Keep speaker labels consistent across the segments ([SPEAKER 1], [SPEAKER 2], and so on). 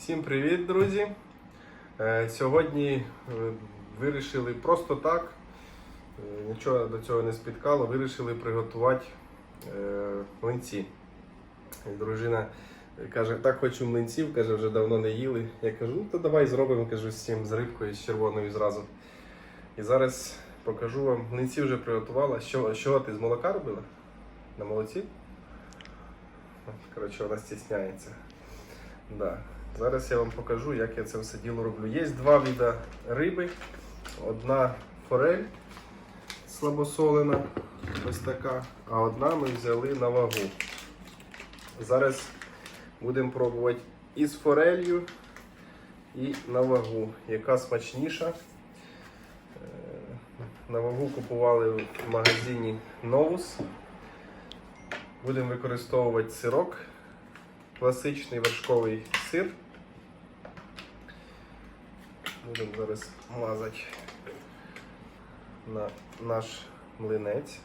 [SPEAKER 1] Всім привіт, друзі! Е, Сьогодні е, вирішили просто так, е, нічого до цього не спіткало, вирішили приготувати млинці. Дружина каже, так хочу млинців, каже, вже давно не їли. Я кажу, ну то давай зробимо кажу, з цим з рибкою, з червоною зразу. І зараз покажу вам. Млинці вже приготувала. Що, що ти з молока робила? На молоці? Коротше, вона стісняється. Да. Зараз я вам покажу, як я це все діло роблю. Є два види риби. Одна форель слабосолена, ось така, а одна ми взяли на вагу. Зараз будемо пробувати і з форелью, і на вагу. Яка смачніша. Е, На вагу купували в магазині Novus. Будемо використовувати сирок, класичний вершковий сир. Будемо зараз мазати на наш млинець.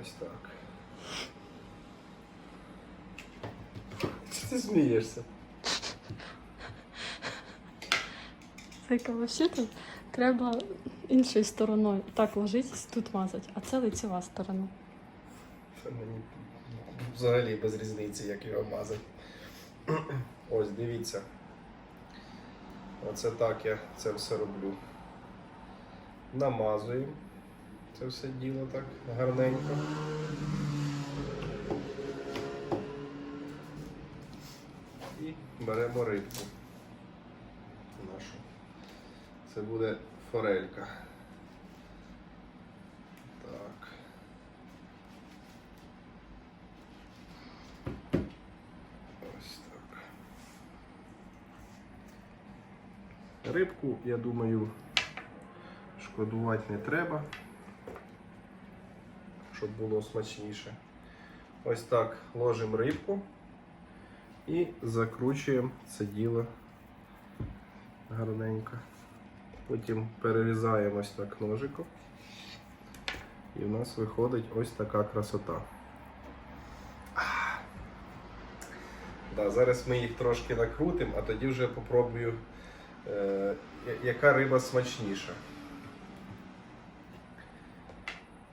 [SPEAKER 1] Ось так. Чи ти смієшся?
[SPEAKER 2] Зайка, взагалі треба іншою стороною. Так ложитись, тут мазати, а це лицева сторона.
[SPEAKER 1] Це мені взагалі без різниці, як його мазати. Ось, дивіться. Оце так я це все роблю. Намазуємо це все діло так гарненько. І беремо рибку нашу. Це буде форелька. Так. Ось так. Рибку, я думаю, шкодувати не треба, щоб було смачніше. Ось так ложимо рибку і закручуємо це діло гарненько. Потім перерізаємо ось так ножиком. І в нас виходить ось така красота. Да, зараз ми їх трошки накрутимо, а тоді вже попробую, яка риба смачніша.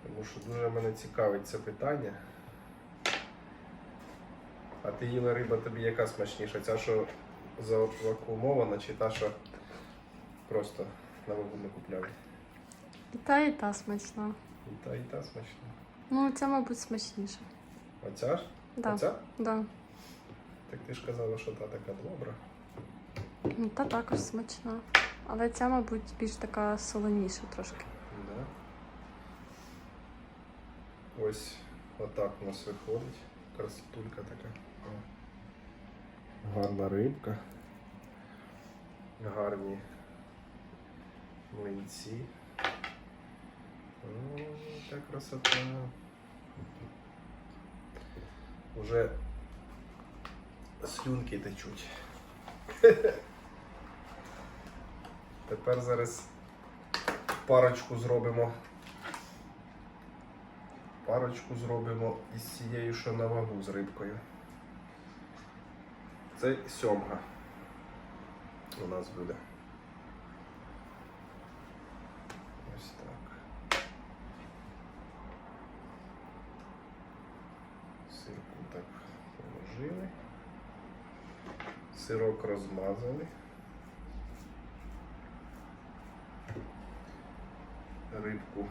[SPEAKER 1] Тому що дуже мене цікавить це питання. А ти їла риба тобі яка смачніша? Ця, що завакуумована, чи та, що просто на вагу ми купляли?
[SPEAKER 2] І та, і та смачна.
[SPEAKER 1] І та, і та смачна.
[SPEAKER 2] Ну, ця, мабуть, смачніша.
[SPEAKER 1] Оця ж?
[SPEAKER 2] Да.
[SPEAKER 1] Оця?
[SPEAKER 2] Да.
[SPEAKER 1] Так ти ж казала, що та така добра.
[SPEAKER 2] Ну, та також смачна. Але ця, мабуть, більш така солоніша трошки.
[SPEAKER 1] Да. Ось отак у нас виходить. Красотулька така. Гарна рибка. Гарні млинці. О, яка красота. Уже слюнки течуть. Тепер зараз парочку зробимо. Парочку зробимо із цією, що на вагу з рибкою. Це сьомга у нас буде. Ось так. Сирку так положили. Сирок розмазали. Рибку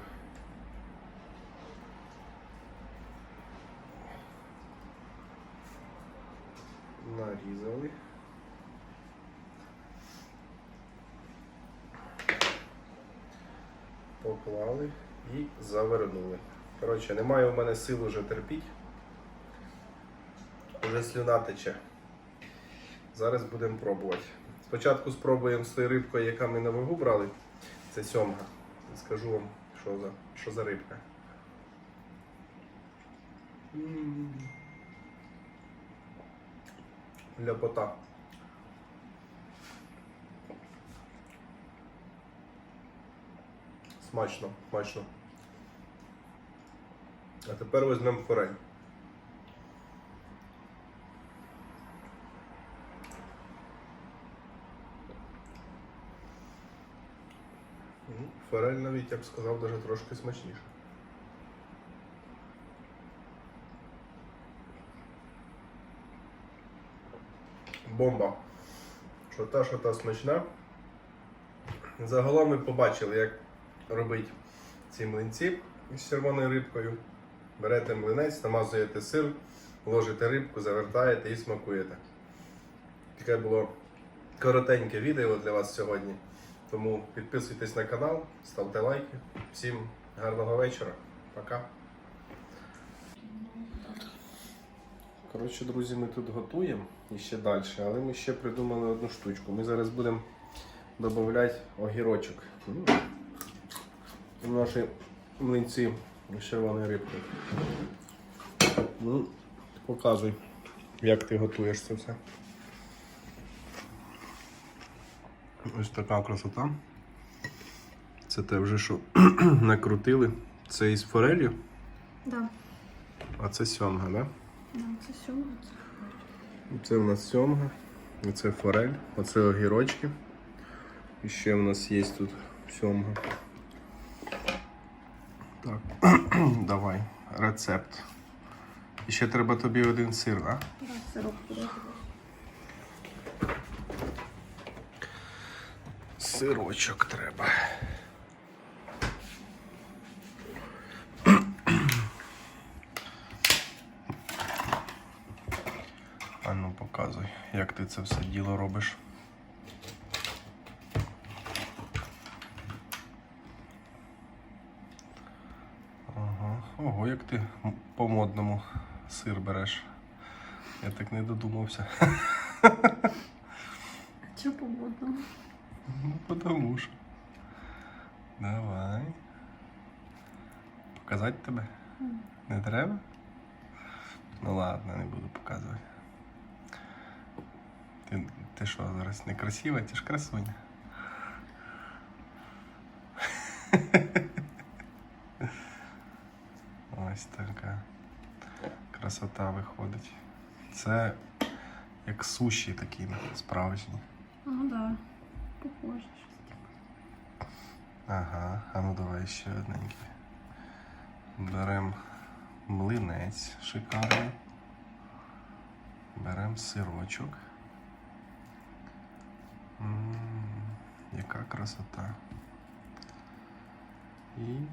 [SPEAKER 1] нарізали. Поклали і завернули. Коротше, немає у мене сил уже терпіть. Уже слюна тече. Зараз будемо пробувати. Спочатку спробуємо з тою рибкою, яка ми на вагу брали. Це сьомга. Скажу вам, що за, що за рибка. Ляпота. Смачно, смачно. А тепер візьмемо форель. Форель навіть, я б сказав, даже трошки смачніше. Бомба. Що та, що та смачна. Загалом ми побачили, як робити ці млинці з червоною рибкою. Берете млинець, намазуєте сир, ложите рибку, завертаєте і смакуєте. Таке було коротеньке відео для вас сьогодні. Тому підписуйтесь на канал, ставте лайки. Всім гарного вечора. Пока. Коротше, друзі, ми тут готуємо і ще далі, але ми ще придумали одну штучку. Ми зараз будемо додавати огірочок. У наші млинці з червоною рибкою. Ну, показуй, як ти готуєш це все. Ось така красота. Це те вже що накрутили. Це із форелью,
[SPEAKER 2] Да.
[SPEAKER 1] а це сьомга, да?
[SPEAKER 2] Да, це сьома.
[SPEAKER 1] Це у нас сьомга, це форель, оце огірочки. І ще у нас є тут сьомга. Так, давай, рецепт. І ще треба тобі один сир, а?
[SPEAKER 2] Да, сироп
[SPEAKER 1] Сирочок треба. А ну показуй, як ти це все діло робиш. Ага. Ого, як ти по-модному сир береш. Я так не додумався.
[SPEAKER 2] Чого погодно?
[SPEAKER 1] Ну, потому що. Давай. Показати тебе? Не треба? Ну ладно, не буду показувати. Ти, ти що, зараз не красива? Ти ж красуня. Ось така красота виходить. Це як суші такі справжні.
[SPEAKER 2] Ну да. Похоже.
[SPEAKER 1] Ага, а ну давай ще одненький. Берем млинець шикарний. Берем сирочок. м яка красота. І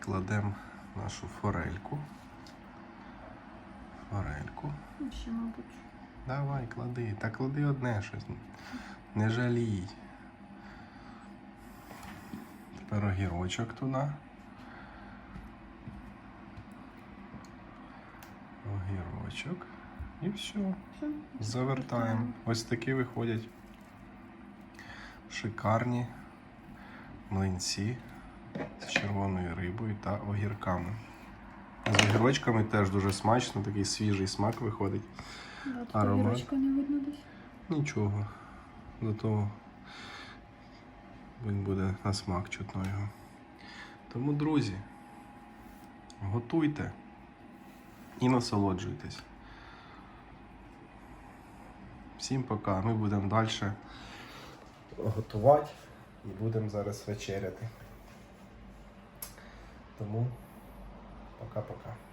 [SPEAKER 1] кладемо нашу форельку. Форельку.
[SPEAKER 2] Ще, мабуть.
[SPEAKER 1] Давай, клади. Та клади одне щось. Не жалій. Тепер огірочок туди. Огірочок. І все.
[SPEAKER 2] Все.
[SPEAKER 1] Завертаємо. Ось такі виходять шикарні млинці з червоною рибою та огірками. З огірочками теж дуже смачно, такий свіжий смак виходить. Аромат.
[SPEAKER 2] не видно десь.
[SPEAKER 1] Нічого. Зато він буде на смак чутно його. Тому, друзі, готуйте і насолоджуйтесь. Всім пока. Ми будемо далі готувати і будемо зараз вечеряти. Тому пока-пока.